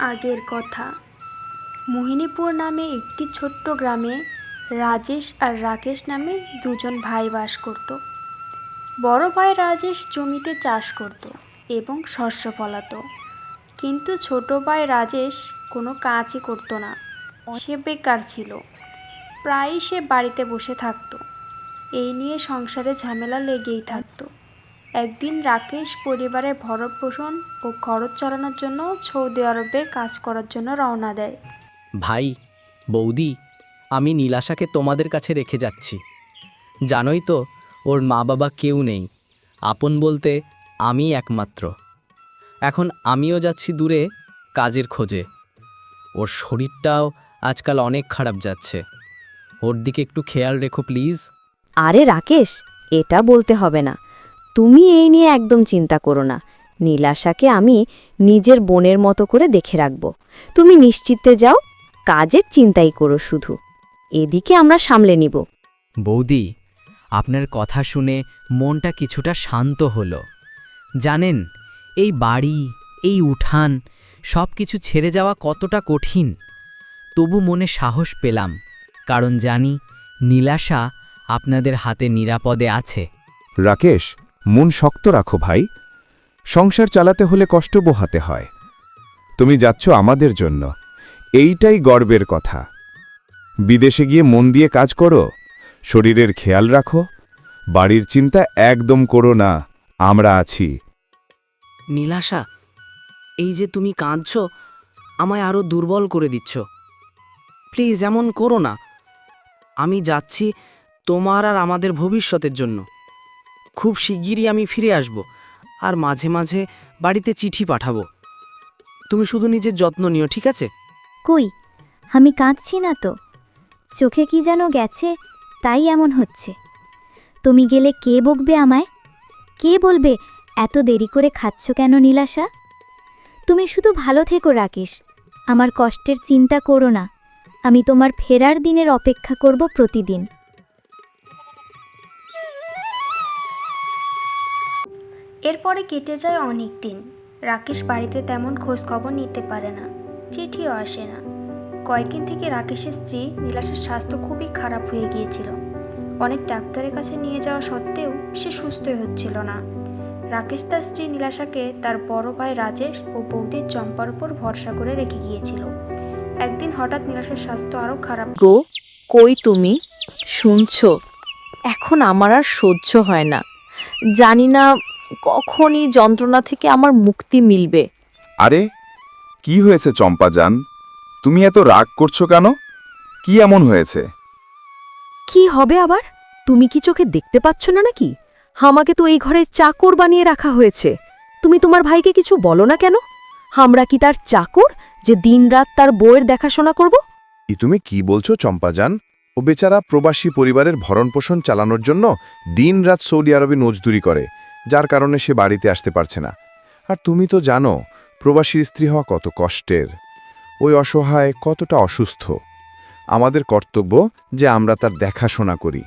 আগের কথা। মোহিনীপুর নামে একটি ছোট্ট গ্রামে রাজেশ আর রাকেশ নামে দুজন ভাই বাস করত। বড় ভাই রাজেশ জমিতে চাষ করত এবং শস্য ফলাতো। কিন্তু ছোট ভাই রাজেশ কোনো কাজই করতো না। সে বেকার ছিল। প্রায়ই সে বাড়িতে বসে থাকতো। এই নিয়ে সংসারে ঝামেলা লেগেই থাকতো। একদিন রাকেশ পরিবারের ভরণ পোষণ ও খরচ চালানোর জন্য সৌদি আরবে কাজ করার জন্য রওনা দেয়। ভাই বৌদি আমি নীলাশাকে তোমাদের কাছে রেখে যাচ্ছি। জানোই তো ওর মা বাবা কেউ নেই। আপন বলতে আমি একমাত্র। এখন আমিও যাচ্ছি দূরে কাজের খোঁজে। ওর শরীরটাও আজকাল অনেক খারাপ যাচ্ছে। ওর দিকে একটু খেয়াল রেখো প্লিজ। আরে রাকেশ এটা বলতে হবে না। তুমি এই নিয়ে একদম চিন্তা করো না। নীলাশাকে আমি নিজের বোনের মতো করে দেখে রাখব। তুমি নিশ্চিন্তে যাও কাজের চিন্তাই করো শুধু। এদিকে আমরা সামলে নিব। বৌদি আপনার কথা শুনে মনটা কিছুটা শান্ত হলো। জানেন এই বাড়ি এই উঠান সব কিছু ছেড়ে যাওয়া কতটা কঠিন। তবু মনে সাহস পেলাম কারণ জানি নীলাশা আপনাদের হাতে নিরাপদে আছে। রাকেশ মন শক্ত রাখো ভাই। সংসার চালাতে হলে কষ্ট বোহাতে হয়। তুমি যাচ্ছ আমাদের জন্য। এইটাই গর্বের কথা। বিদেশে গিয়ে মন দিয়ে কাজ করো, শরীরের খেয়াল রাখো, বাড়ির চিন্তা একদম করো না, আমরা আছি। নীলাশা, এই যে তুমি কাঁদছ, আমায় আরও দুর্বল করে দিচ্ছ। প্লিজ, এমন করো না। আমি যাচ্ছি তোমার আর আমাদের ভবিষ্যতের জন্য। খুব শিগগিরই আমি ফিরে আসব আর মাঝে মাঝে বাড়িতে চিঠি পাঠাবো। তুমি শুধু নিজের যত্ন নিও, ঠিক আছে? কই? আমি কাঁদছি না তো। চোখে কি যেন গেছে, তাই এমন হচ্ছে। তুমি গেলে কে বকবে আমায়? কে বলবে, এত দেরি করে খাচ্ছ কেন নীলাশা? তুমি শুধু ভালো থেকো, রাকেশ। আমার কষ্টের চিন্তা করো না। আমি তোমার ফেরার দিনের অপেক্ষা করব প্রতিদিন। এরপরে কেটে যায় অনেক দিন। রাকেশ বাড়িতে তেমন খোঁজ খবর নিতে পারে না, চিঠিও আসে না। কয়েকদিন থেকে রাকেশের স্ত্রী নীলাশের স্বাস্থ্য খুবই খারাপ হয়ে গিয়েছিল। অনেক ডাক্তারের কাছে নিয়ে যাওয়া সত্ত্বেও সে সুস্থই হচ্ছিল না। রাকেশ তার স্ত্রী নীলাশাকে তার বড় ভাই রাজেশ ও বৌদির চম্পার উপর ভরসা করে রেখে গিয়েছিল। একদিন হঠাৎ নীলাশের স্বাস্থ্য আরও খারাপ গো, কই তুমি? শুনছ? এখন আমার আর সহ্য হয় না। জানি না কখনই যন্ত্রণা থেকে আমার মুক্তি মিলবে। আরে কি হয়েছে চম্পাজান তুমি এত রাগ করছ কেন? কি এমন হয়েছে? কি হবে আবার? তুমি কি চোখে দেখতে পাচ্ছ না নাকি? আমাকে তো এই ঘরে চাকর বানিয়ে রাখা হয়েছে। তুমি তোমার ভাইকে কিছু বলো না কেন? আমরা কি তার চাকর যে দিনরাত তার বউয়ের দেখাশোনা করব? ই তুমি কি বলছো চম্পাজান ও বেচারা প্রবাসী পরিবারের ভরণপোষণ চালানোর জন্য দিনরাত সৌদি আরবে নজদুরি করে। যার কারণে সে বাড়িতে আসতে পারছে না। আর তুমি তো জানো প্রবাসীর স্ত্রী হওয়া কত কষ্টের। ওই অসহায় কতটা অসুস্থ। আমাদের কর্তব্য যে আমরা তার দেখাশোনা করি।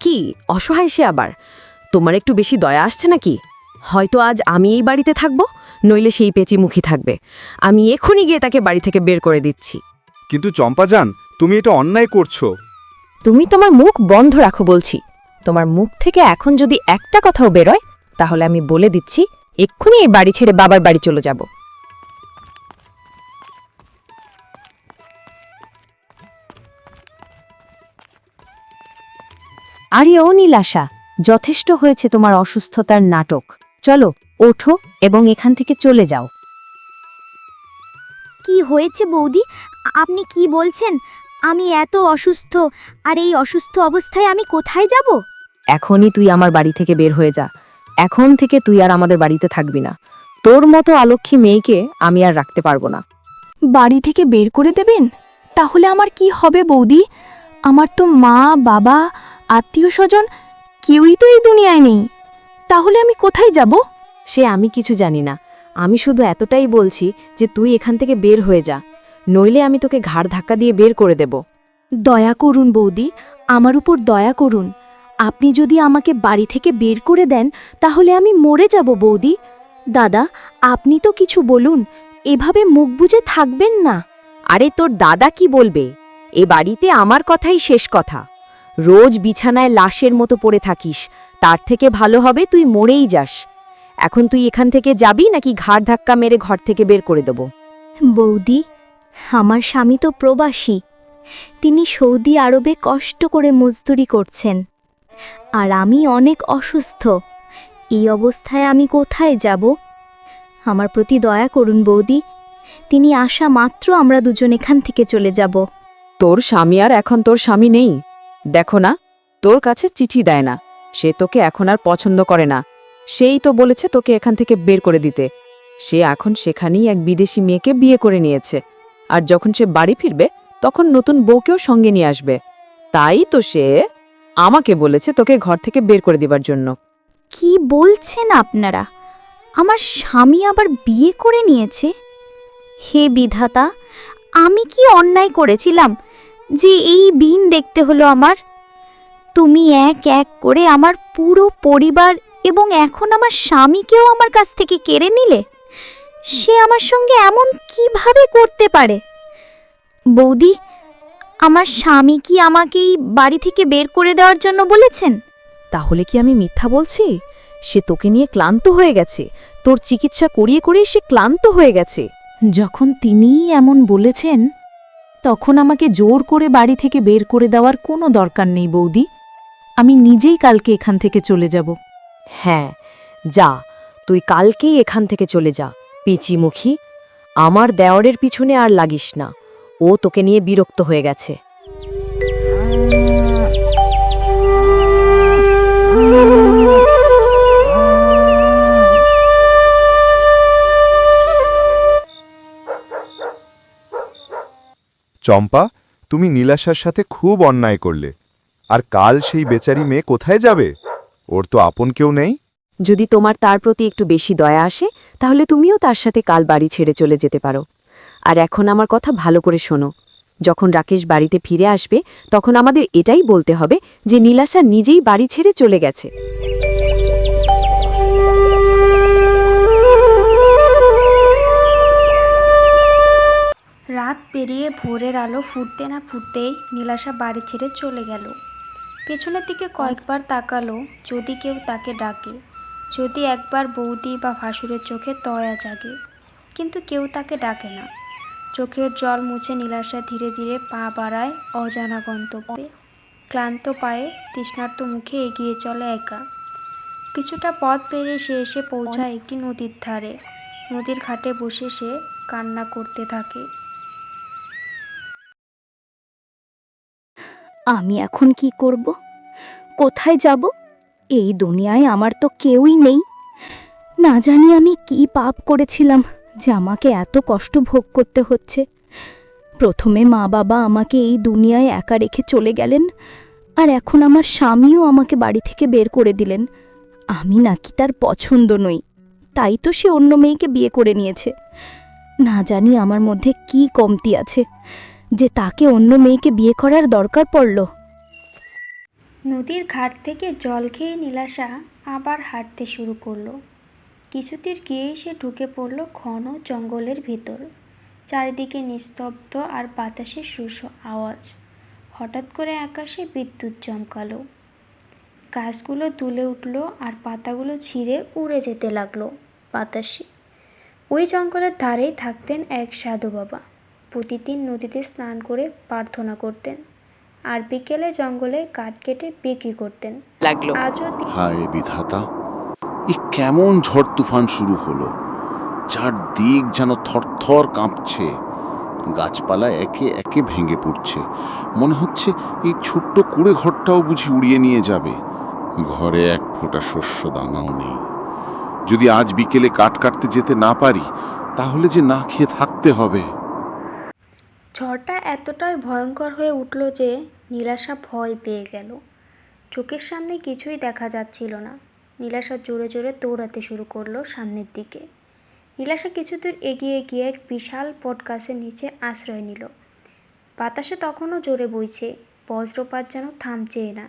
কি? অসহায় সে আবার? তোমার একটু বেশি দয়া আসছে নাকি? হয়তো আজ আমি এই বাড়িতে থাকব নইলে সেই পেঁচিমুখী থাকবে। আমি এখনই গিয়ে তাকে বাড়ি থেকে বের করে দিচ্ছি। কিন্তু চম্পাজান তুমি এটা অন্যায় করছ। তুমি তোমার মুখ বন্ধ রাখো বলছি। তোমার মুখ থেকে এখন যদি একটা কথাও বেরোয় তাহলে আমি বলে দিচ্ছি এক্ষুনি এই বাড়ি ছেড়ে বাবার বাড়ি চলে যাব। আরে ও নীলাশা যথেষ্ট হয়েছে তোমার অসুস্থতার নাটক। চলো ওঠো এবং এখান থেকে চলে যাও। কি হয়েছে বৌদি? আপনি কি বলছেন? আমি এত অসুস্থ আর এই অসুস্থ অবস্থায় আমি কোথায় যাব? এখনই তুই আমার বাড়ি থেকে বের হয়ে যা। এখন থেকে তুই আর আমাদের বাড়িতে থাকবি না। তোর মতো আলক্ষী মেয়েকে আমি আর রাখতে পারব না। বাড়ি থেকে বের করে দেবেন? তাহলে আমার কি হবে বৌদি? আমার তো মা বাবা আত্মীয় স্বজন কেউই তো এই দুনিয়ায় নেই। তাহলে আমি কোথায় যাব? সে আমি কিছু জানি না। আমি শুধু এতটাই বলছি যে তুই এখান থেকে বের হয়ে যা। নইলে আমি তোকে ঘাড় ধাক্কা দিয়ে বের করে দেব। দয়া করুন বৌদি আমার উপর দয়া করুন। আপনি যদি আমাকে বাড়ি থেকে বের করে দেন তাহলে আমি মরে যাব বৌদি। দাদা আপনি তো কিছু বলুন এভাবে মুখ বুজে থাকবেন না। আরে তোর দাদা কি বলবে? এ বাড়িতে আমার কথাই শেষ কথা। রোজ বিছানায় লাশের মতো পড়ে থাকিস তার থেকে ভালো হবে তুই মরেই যাস। এখন তুই এখান থেকে যাবি নাকি ঘাড় ধাক্কা মেরে ঘর থেকে বের করে দেব? বৌদি আমার স্বামী তো প্রবাসী। তিনি সৌদি আরবে কষ্ট করে মজদুরি করছেন। আর আমি অনেক অসুস্থ। এই অবস্থায় আমি কোথায় যাব? আমার প্রতি দয়া করুন বৌদি। তিনি আসা মাত্র আমরা দুজন এখান থেকে চলে যাব। তোর স্বামী আর এখন তোর স্বামী নেই? দেখো না, তোর কাছে চিঠি দেয় না। সে তোকে এখন আর পছন্দ করে না। সেই তো বলেছে তোকে এখান থেকে বের করে দিতে। সে এখন সেখানেই এক বিদেশি মেয়েকে বিয়ে করে নিয়েছে। আর যখন সে বাড়ি ফিরবে, তখন নতুন বউকেও সঙ্গে নিয়ে আসবে। তাই তো সে আমাকে বলেছে তোকে ঘর থেকে বের করে দেবার জন্য। কি বলছেন আপনারা? আমার স্বামী আবার বিয়ে করে নিয়েছে? হে বিধাতা, আমি কি অন্যায় করেছিলাম যে এই বিন দেখতে হলো আমার? তুমি এক এক করে আমার পুরো পরিবার এবং এখন আমার স্বামীকেও আমার কাছ থেকে কেড়ে নিলে? সে আমার সঙ্গে এমন কীভাবে করতে পারে? বৌদি আমার স্বামী কি আমাকে এই বাড়ি থেকে বের করে দেওয়ার জন্য বলেছেন? তাহলে কি আমি মিথ্যা বলছি? সে তোকে নিয়ে ক্লান্ত হয়ে গেছে। তোর চিকিৎসা করিয়ে করিয়ে সে ক্লান্ত হয়ে গেছে। যখন তিনিই এমন বলেছেন তখন আমাকে জোর করে বাড়ি থেকে বের করে দেওয়ার কোনো দরকার নেই বৌদি। আমি নিজেই কালকে এখান থেকে চলে যাব। হ্যাঁ যা তুই কালকেই এখান থেকে চলে যা পিচিমুখী। আমার দেওয়ারের পিছনে আর লাগিস না। ও তোকে নিয়ে বিরক্ত হয়ে গেছে। চম্পা তুমি নীলাশার সাথে খুব অন্যায় করলে। আর কাল সেই বেচারি মেয়ে কোথায় যাবে? ওর তো আপন কেউ নেই। যদি তোমার তার প্রতি একটু বেশি দয়া আসে তাহলে তুমিও তার সাথে কাল বাড়ি ছেড়ে চলে যেতে পারো। আর এখন আমার কথা ভালো করে শোনো। যখন রাকেশ বাড়িতে ফিরে আসবে, তখন আমাদের এটাই বলতে হবে যে নীলাশা নিজেই বাড়ি ছেড়ে চলে গেছে। রাত পেরিয়ে ভোরের আলো ফুটতে না ফুটতেই নীলাশা বাড়ি ছেড়ে চলে গেল। পেছনের দিকে কয়েকবার তাকালো, যদি কেউ তাকে ডাকে, যদি একবার বৌদি বা ভাসুরের চোখে তয়া জাগে, কিন্তু কেউ তাকে ডাকে না। চোখের জল মুছে নীলাশা ধীরে ধীরে পা বাড়ায় অজানা গন্তব্যে। ক্লান্ত পায়ে তৃষ্ণার্ত মুখে এগিয়ে চলে একা। কিছুটা পথ পেরিয়ে সে এসে পৌঁছায় একটি নদীর ধারে। নদীর ঘাটে বসে সে কান্না করতে থাকে। আমি এখন কি করব? কোথায় যাব? এই দুনিয়ায় আমার তো কেউই নেই। না জানি আমি কি পাপ করেছিলাম। যে আমাকে এত কষ্ট ভোগ করতে হচ্ছে। প্রথমে মা বাবা আমাকে এই দুনিয়ায় একা রেখে চলে গেলেন, আর এখন আমার স্বামীও আমাকে বাড়ি থেকে বের করে দিলেন। আমি নাকি তার পছন্দ নই, তাই তো সে অন্য মেয়েকে বিয়ে করে নিয়েছে। না জানি আমার মধ্যে কি কমতি আছে, যে তাকে অন্য মেয়েকে বিয়ে করার দরকার পড়ল। নদীর ঘাট থেকে জল খেয়ে নীলাশা আবার হাঁটতে শুরু করল। কিছুদূর গিয়েই সে ঢুকে পড়ল ঘন জঙ্গলের ভেতর। চারিদিকে নিস্তব্ধ আর বাতাসের শুষ আওয়াজ। হঠাৎ করে আকাশে বিদ্যুৎ চমকালো। গাছগুলো দুলে উঠল আর পাতাগুলো ছিঁড়ে উড়ে যেতে লাগল বাতাসে। ওই জঙ্গলের ধারেই থাকতেন এক সাধু বাবা। প্রতিদিন নদীতে স্নান করে প্রার্থনা করতেন আর বিকেলে জঙ্গলে কাঠ কেটে বিক্রি করতেন। লাগল। আজও হায় বিধাতা এ কেমন ঝড় তুফান শুরু হলো? চারদিক যেন থরথর কাঁপছে। গাছপালা একে একে ভেঙে পড়ছে। মনে হচ্ছে এই ছোট্ট কুড়ে ঘরটাও বুঝি উড়িয়ে নিয়ে যাবে। ঘরে এক ফোঁটা শস্য দানাও নেই। যদি আজ বিকেলে কাঠ কাটতে যেতে না পারি, তাহলে যে না খেয়ে থাকতে হবে। ঝড়টা এতটাই ভয়ঙ্কর হয়ে উঠল যে নীলাশা ভয় পেয়ে গেল। চোখের সামনে কিছুই দেখা যাচ্ছিল না। নীলাশা জোরে জোরে দৌড়াতে শুরু করল সামনের দিকে। নীলাশা কিছুদূর এগিয়ে গিয়ে এক বিশাল বটগাছের নিচে আশ্রয় নিল। বাতাসে তখনও জোরে বইছে, বজ্রপাত যেন থামছেই না।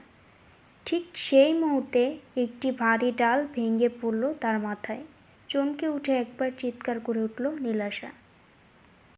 ঠিক সেই মুহূর্তে একটি ভারী ডাল ভেঙে পড়ল তার মাথায়। চমকে উঠে একবার চিৎকার করে উঠল নীলাশা।